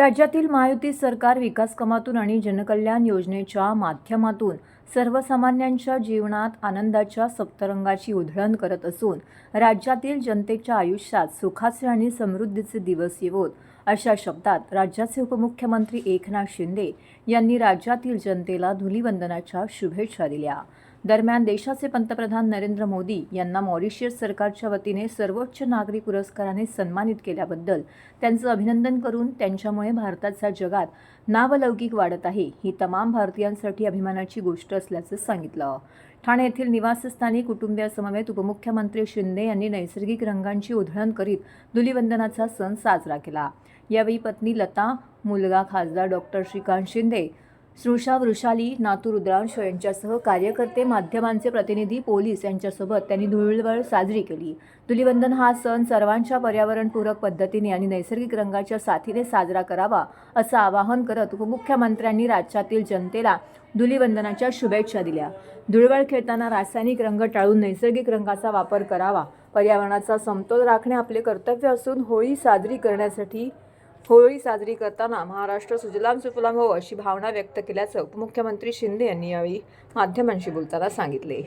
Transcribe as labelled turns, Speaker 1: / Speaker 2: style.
Speaker 1: राज्यातील महायुती सरकार विकासकामातून आणि जनकल्याण योजनेच्या माध्यमातून सर्वसामान्यांच्या जीवनात आनंदाच्या सप्तरंगाची उधळण करत असून राज्यातील जनतेच्या आयुष्यात सुखाचे आणि समृद्धीचे दिवस येवोत. अशा शब्दात राज्याचे उपमुख्यमंत्री एकनाथ शिंदे यांनी राज्यातील जनतेला धुलीवंदनाच्या शुभेच्छा दिल्या. दरम्यान देशाचे पंतप्रधान नरेंद्र मोदी यांना मॉरिशियस सरकारच्या वतीने सर्वोच्च नागरी पुरस्काराने सन्मानित केल्याबद्दल त्यांचं अभिनंदन करून त्यांच्यामुळे भारताचा जगात नावलौकिक वाढत आहे. ही तमाम भारतीयांसाठी अभिमानाची गोष्ट असल्याचं सांगितलं. ठाणे येथील निवासस्थानी कुटुंबियासमवेत उपमुख्यमंत्री शिंदे यांनी नैसर्गिक रंगांची उधळण करीत धुलिवंदनाचा सण साजरा केला. यावेळी पत्नी लता मुलगा खासदार डॉक्टर श्रीकांत शिंदे सृषा वृषाली नातू रुद्रांश यांच्यासह कार्यकर्ते माध्यमांचे प्रतिनिधी पोलीस यांच्यासोबत त्यांनी धुळवळ साजरी केली. धुलिवंदन हा सण सर्वांच्या पर्यावरणपूरक पद्धतीने आणि नैसर्गिक रंगाच्या साथीने साजरा करावा असं आवाहन करत उपमुख्यमंत्र्यांनी राज्यातील जनतेला धुलिवंदनाच्या शुभेच्छा दिल्या. धुळवळ खेळताना रासायनिक रंग टाळून नैसर्गिक रंगाचा वापर करावा. पर्यावरणाचा समतोल राखणे आपले कर्तव्य असून होळी साजरी करण्यासाठी होळी साजरी करताना महाराष्ट्र सुजलाम सुफलाम हो अशी भावना व्यक्त केल्याचं उपमुख्यमंत्री शिंदे यांनी यावेळी माध्यमांशी बोलताना सांगितले.